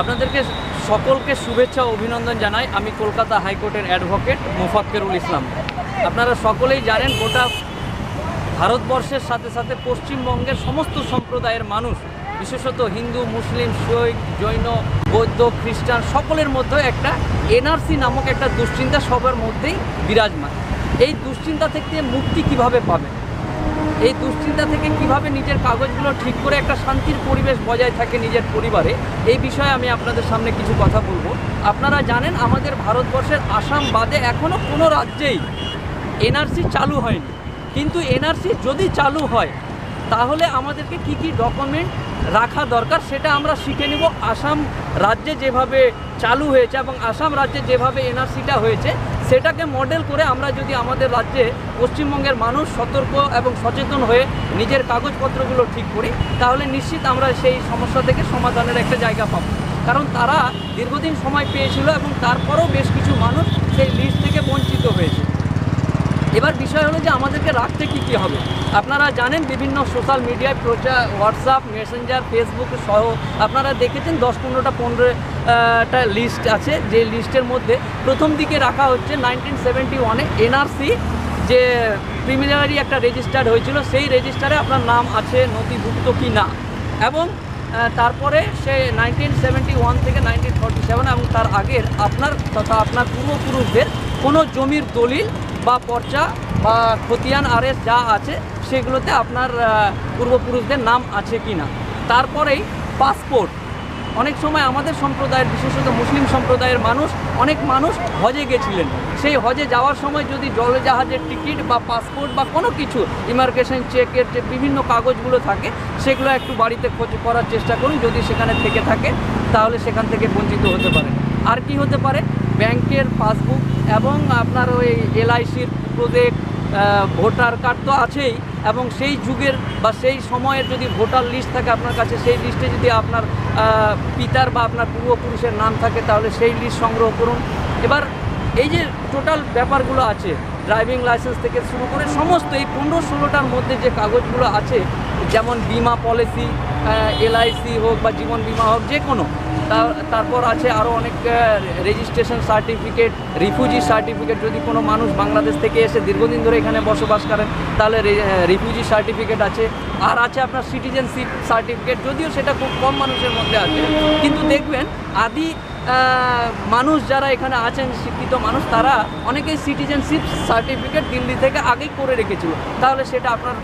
আপনাদেরকে সকলকে শুভেচ্ছা অভিনন্দন জানাই। আমি কলকাতা হাইকোর্টের অ্যাডভোকেট মুফাক্কেরুল ইসলাম। আপনারা সকলেই জানেন, গোটা ভারতবর্ষের সাথে সাথে পশ্চিমবঙ্গের সমস্ত সম্প্রদায়ের মানুষ, বিশেষত হিন্দু, মুসলিম শৈক জৈন, বৌদ্ধ, খ্রিস্টান, সকলের মধ্যে একটা এনআরসি নামক একটা দুশ্চিন্তা সবার মধ্যেই বিরাজমান। এই দুশ্চিন্তা থেকে মুক্তি কীভাবে পাবে এই দুশ্চিন্তা থেকে কীভাবে নিজের কাগজগুলো ঠিক করে একটা শান্তির পরিবেশ বজায় থাকে নিজের পরিবারে, এই বিষয়ে আমি আপনাদের সামনে কিছু কথা বলব। আপনারা জানেন আমাদের ভারতবর্ষের আসাম বাদে এখনও কোনো রাজ্যেই এনআরসি চালু হয়নি। কিন্তু এনআরসি যদি চালু হয়, তাহলে আমাদেরকে কি কি ডকুমেন্ট রাখা দরকার সেটা আমরা শিখে নেব। আসাম রাজ্যে যেভাবে চালু হয়েছে এবং আসাম রাজ্যে যেভাবে এনআরসিটা হয়েছে সেটাকে মডেল করে আমরা যদি আমাদের রাজ্যে পশ্চিমবঙ্গের মানুষ সতর্ক এবং সচেতন হয়ে নিজের কাগজপত্রগুলো ঠিক করি, তাহলে নিশ্চিত আমরা সেই সমস্যা থেকে সমাধানের একটা জায়গা পাবো। কারণ তারা দীর্ঘদিন সময় পেয়েছিল এবং তারপরও বেশ কিছু মানুষ সেই লিস্ট থেকে বঞ্চিত হয়েছে। এবার বিষয় হলো যে আমাদেরকে রাখতে কী কী হবে? আপনারা জানেন বিভিন্ন সোশ্যাল মিডিয়ায় প্রচার হোয়াটসঅ্যাপ মেসেঞ্জার ফেসবুক সহ আপনারা দেখেছেন দশ, পনেরোটা পনেরোটা লিস্ট আছে। যে লিস্টের মধ্যে প্রথম দিকে রাখা হচ্ছে নাইনটিন সেভেন্টি ওয়ানে এনআরসি যে প্রিমিনারি একটা রেজিস্টার্ড হয়েছিল, সেই রেজিস্টারে আপনার নাম আছে, নথিভুক্ত কি না এবং তারপরে সে নাইনটিন সেভেন্টি ওয়ান থেকে নাইনটিন ফর্টি সেভেন এবং তার আগের আপনার তথা আপনার পূর্বপুরুষদের কোনো জমির দলিল বা পর্চা বা খতিয়ান আরেস যা আছে, সেগুলোতে আপনার পূর্বপুরুষদের নাম আছে কি না তারপরেই পাসপোর্ট। অনেক সময় আমাদের সম্প্রদায়ের, বিশেষত মুসলিম সম্প্রদায়ের মানুষ, অনেক মানুষ হজে গেছিলেন। সেই হজে যাওয়ার সময় যদি জলজাহাজের টিকিট বা পাসপোর্ট বা কোনো কিছু ইমার্গেশন চেকের যে বিভিন্ন কাগজগুলো থাকে, সেগুলো একটু বাড়িতে খোঁজ করার চেষ্টা করুন। যদি সেখানে থেকে থাকে, তাহলে সেখান থেকে বঞ্চিত হতে পারে আর কি হতে পারে? ব্যাংকের পাসবুক এবং আপনার ওই এলআইসির প্রজেক্ট ভোটার কার্ড তো আছেই, এবং সেই যুগের বা সেই সময়ের যদি ভোটার লিস্ট থাকে আপনার কাছে, সেই লিস্টে যদি আপনার পিতার বা আপনার পূর্বপুরুষের নাম থাকে, তাহলে সেই লিস্ট সংগ্রহ করুন। এবার এই যে টোটাল ব্যাপারগুলো আছে ড্রাইভিং লাইসেন্স থেকে শুরু করে সমস্ত এই পনেরো ষোলোটার মধ্যে যে কাগজগুলো আছে যেমন বিমা পলিসি এলআইসি হোক বা জীবন বিমা হোক, যে কোনো। তারপর আছে আরও অনেক রেজিস্ট্রেশন সার্টিফিকেট রিফিউজি সার্টিফিকেট যদি কোনো মানুষ বাংলাদেশ থেকে এসে দীর্ঘদিন ধরে এখানে বসবাস করেন, তাহলে রিফিউজি সার্টিফিকেট আছে। আর আছে আপনার সিটিজেনশিপ সার্টিফিকেট যদিও সেটা খুব কম মানুষের মধ্যে আছে। কিন্তু দেখবেন, আদি মানুষ যারা এখানে আছেন, শিক্ষিত মানুষ, তারা অনেকেই সিটিজেনশিপ সার্টিফিকেট দিল্লি থেকে আগেই করে রেখেছিল। তাহলে সেটা আপনার